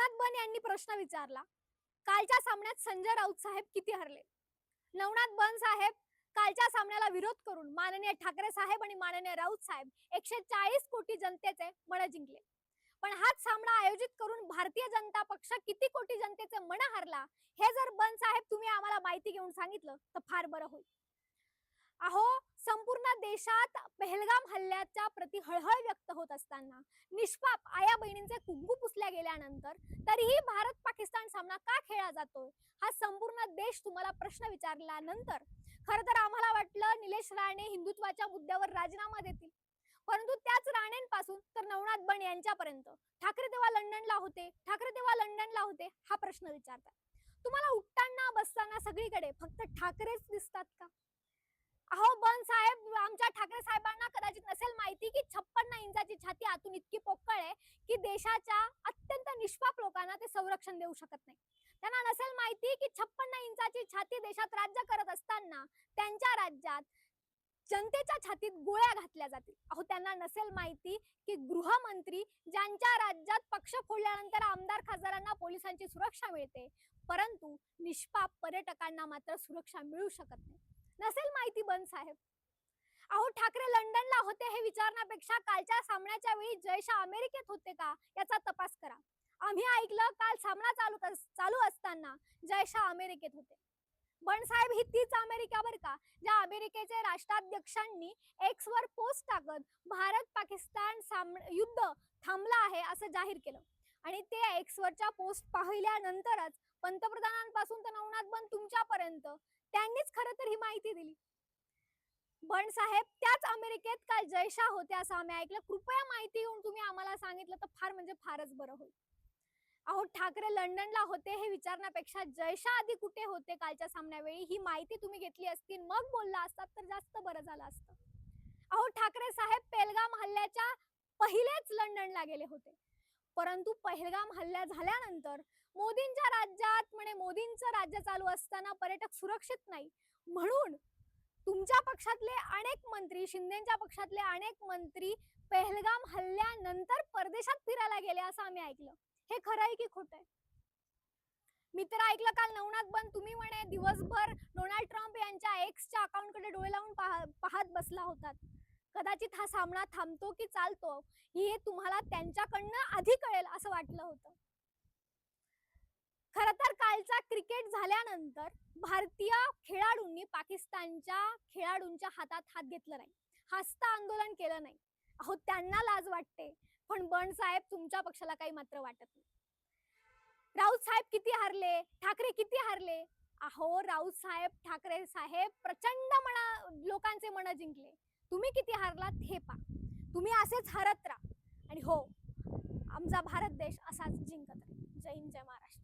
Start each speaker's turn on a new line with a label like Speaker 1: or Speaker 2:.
Speaker 1: नवनाथ बन यांनी प्रश्न विचारला कालच्या सामन्यात संजय राऊत साहेब किती हरले? नवनाथ बन साहेब कालच्या सामन्याला विरोध करून माननीय ठाकरे साहेब आणि माननीय राऊत साहेब एकशे चाळीस कोटी जनतेचे मन जिंकले. पण हाच सामना आयोजित करून भारतीय जनता पक्ष किती कोटी जनतेचे मन हरला हे जर बन साहेब तुम्ही आम्हाला माहिती घेऊन सांगितलं तर फार बरं होईल. अहो संपूर्ण देशात पहलगाम हल्ल्याच्या प्रति हळहळ व्यक्त होत असताना निष्पाप आया बहिणींचे कुंकू पुसल्या गेल्यानंतर तरीही भारत पाकिस्तान सामना का खेळला जातोय? हा संपूर्ण देश तुम्हाला प्रश्न विचारल्यानंतर खरं तर आम्हाला वाटलं निलेश राणे हिंदुत्वाच्या मुद्द्यावर राजीनामा देतील. परंतु त्याच राणेंपासून तर नवनाथ बन यांच्यापर्यंत. ठाकरे तेव्हा लंडनला होते. ठाकरे तेव्हा लंडनला होते हा प्रश्न विचारतात. तुम्हाला उठताना बसताना सगळीकडे फक्त ठाकरेच दिसतात का? अहो बन साहेब आमच्या ठाकरे साहेबांना कदाचित नसेल माहिती की छप्पन्न इंचाची छाती आतून इतकी पोकळ आहे की देशाच्या अत्यंत निष्पाप लोकांना ते संरक्षण देऊ शकत नाही. त्यांना नसेल माहिती की छप्पन्न इंचाची छाती देशात राज्य करत असताना त्यांच्या राज्यात जनतेच्या छातीत गोळ्या घातल्या जातील. अहो त्यांना नसेल माहिती की गृहमंत्री ज्यांच्या राज्यात पक्ष फोडल्यानंतर आमदार खासदारांना पोलिसांची सुरक्षा मिळते परंतु निष्पाप पर्यटकांना मात्र सुरक्षा मिळू शकत नाही. नसेल माहिती बन साहेब. अहो ठाकरे लंडनला होते हे विचारण्यापेक्षा कालच्या सामन्याच्या वेळी जयशा अमेरिकेत होते का याचा तपास करा. आम्ही ऐकलं काल सामना चालू चालू असताना जयशा अमेरिकेत होते. बन साहेब ही तीच अमेरिका बर का ज्या अमेरिकेचे राष्ट्राध्यक्षांनी एक्स वर पोस्ट टाकत भारत पाकिस्तान साम युद्ध थांबला आहे असं जाहीर केलं. आणि ते एक्स वरच्या पोस्ट पाहिल्यानंतरच पंतप्रधानांपासून तर नवनाथ बन तुमच्यापर्यंत. त्यांनीच खरं तर ही माहिती दिली. बन साहेब त्याच अमेरिकेत काल जयशा होते असं आम्ही ऐकलं. कृपया माहिती घेऊन तुम्ही आम्हाला सांगितलं तर फार म्हणजे फारच बरं होईल. अहो ठाकरे लंडनला होते हे विचारण्यापेक्षा जयशा आधी कुठे होते कालच्या सामन्यावेळी? ही माहिती तुम्ही घेतली असती मग बोलला असतात तर जास्त बरं झालं असतं. अहो ठाकरे साहेब पेलगाम हल्ल्याच्या पहिलेच लंडनला गेले होते. परंतु पहलगाम हल्ला झाल्यानंतर मोदींच्या राज्यात म्हणे मोदींचं राज्य चालू असताना पर्यटक सुरक्षित नाही. म्हणून तुमच्या पक्षातले अनेक मंत्री शिंदेच्या पक्षातले अनेक मंत्री पहलगाम हल्ल्यानंतर परदेशात फिरायला गेले असं आम्ही ऐकलं. हे खरं आहे की खोटं आहे? मी तर ऐकलं काल नवनाथ बंद तुम्ही म्हणे दिवसभर डोनाल्ड ट्रम्प यांच्या एक्सच्या अकाउंटकडे डोळे लावून पाह- पाहत बसला होतात. कदाचित हा सामना थांबतो की चालतो हे तुम्हाला त्यांच्याकडनं आधी कळेल असं वाटलं होतं. खर तर कालचा क्रिकेट झाल्यानंतर भारतीय खेळाडूंनी पाकिस्तानच्या खेळाडूंच्या हातात हात घेतला नाही. हस्ता आंदोलन केलं नाही. अहो त्यांना लाज वाटते पण बन साहेब तुमच्या पक्षाला काही मात्र वाटत नाही. राऊत साहेब किती हारले ठाकरे किती हारले? अहो राऊत साहेब ठाकरे साहेब प्रचंड मना लोकांचे मन जिंकले. तुम्ही किती हारलात हे पा तुम्ही असेच हरत राहा. आणि हो आमचा भारत देश असाच जिंकत राहील जय हिंद जय महाराष्ट्र.